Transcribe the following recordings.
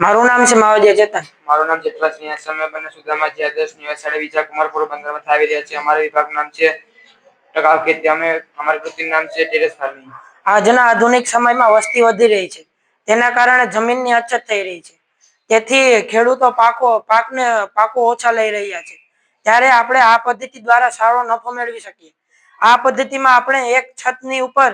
મારું નામ છે માવજીયા ચેતન મારું નામ ચેતલા સિંહ સમય બને જે આદર્શ નિવાસાડી વિજા કુમાર પોરબંદરમાં થાવી રહ્યા છે. અમારા વિભાગનું નામ છે ટકાઉ ખેતી. અમે અમારી કૃતિનું નામ છે ટેરેસ ફાર્મિંગ. આજના આધુનિક સમયમાં વસ્તી વધી રહી છે. તેના કારણે જમીનની અછત થઈ રહી છે. તેથી ખેડૂતો પાકો પાકને પાકો ઓછા લઈ રહ્યા છે. ત્યારે આપણે આ પદ્ધતિ દ્વારા સારો નફો મેળવી શકીએ. આ પદ્ધતિમાં આપણે એક છતની ઉપર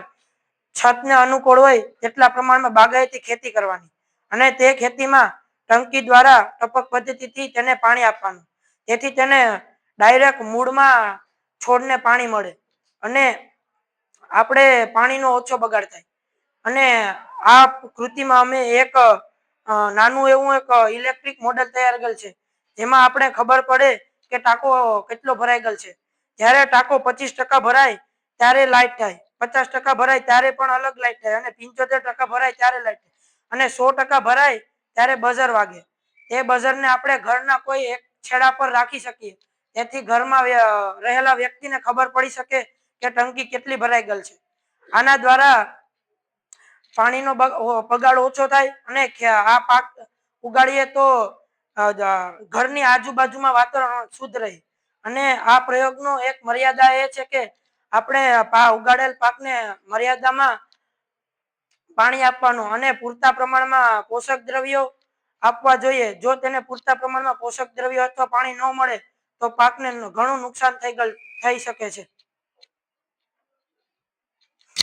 છતને અનુકૂળ હોય તેટલા પ્રમાણમાં બાગાયતી ખેતી કરવાની. અને તે ખેતીમાં ટંકી દ્વારા ટપક પદ્ધતિથી તેને પાણી આપવાનું. તેથી તેને ડાયરેક્ટ મૂળમાં છોડને પાણી મળે અને આપણે પાણીનો ઓછો બગાડ થાય. અને આ કૃતિમાં અમે એક નાનું એવું એક ઇલેક્ટ્રિક મોડેલ તૈયાર કરેલ છે. જેમાં આપણે ખબર પડે કે ટાંકો કેટલો ભરાઈ ગયેલ છે. જ્યારે ટાંકો પચીસ ટકા ભરાય ત્યારે લાઇટ થાય. પચાસ ટકા ભરાય ત્યારે પણ અલગ લાઇટ થાય અને પંચોતેર ટકા ભરાય ત્યારે લાઇટ થાય. અને સો ટકા ભરાય ત્યારે બઝર વાગે. એ બઝરને આપણે ઘરના કોઈ એક છેડા પર રાખી શકીએ. તેથી ઘરમાં રહેલા વ્યક્તિને ખબર પડી શકે કે ટંકી કેટલી ભરાઈ ગયેલ છે. આના દ્વારા પાણીનો બગ- બગાડ ઓછો થાય અને આ પાક ઉગાડીએ તો ઘરની આજુબાજુમાં વાતાવરણ શુદ્ધ રહે. અને આ પ્રયોગનો એક મર્યાદા એ છે કે આપણે પા, ઉગાડેલ પાકને મર્યાદામાં પાણી આપવાનું અને પૂરતા પ્રમાણમાં પોષક દ્રવ્યો આપવા જોઈએ. જો તેને પૂરતા પ્રમાણમાં પોષક દ્રવ્યો અથવા પાણી ન મળે તો પાકને ઘણું નુકસાન થઈ થઈ શકે છે.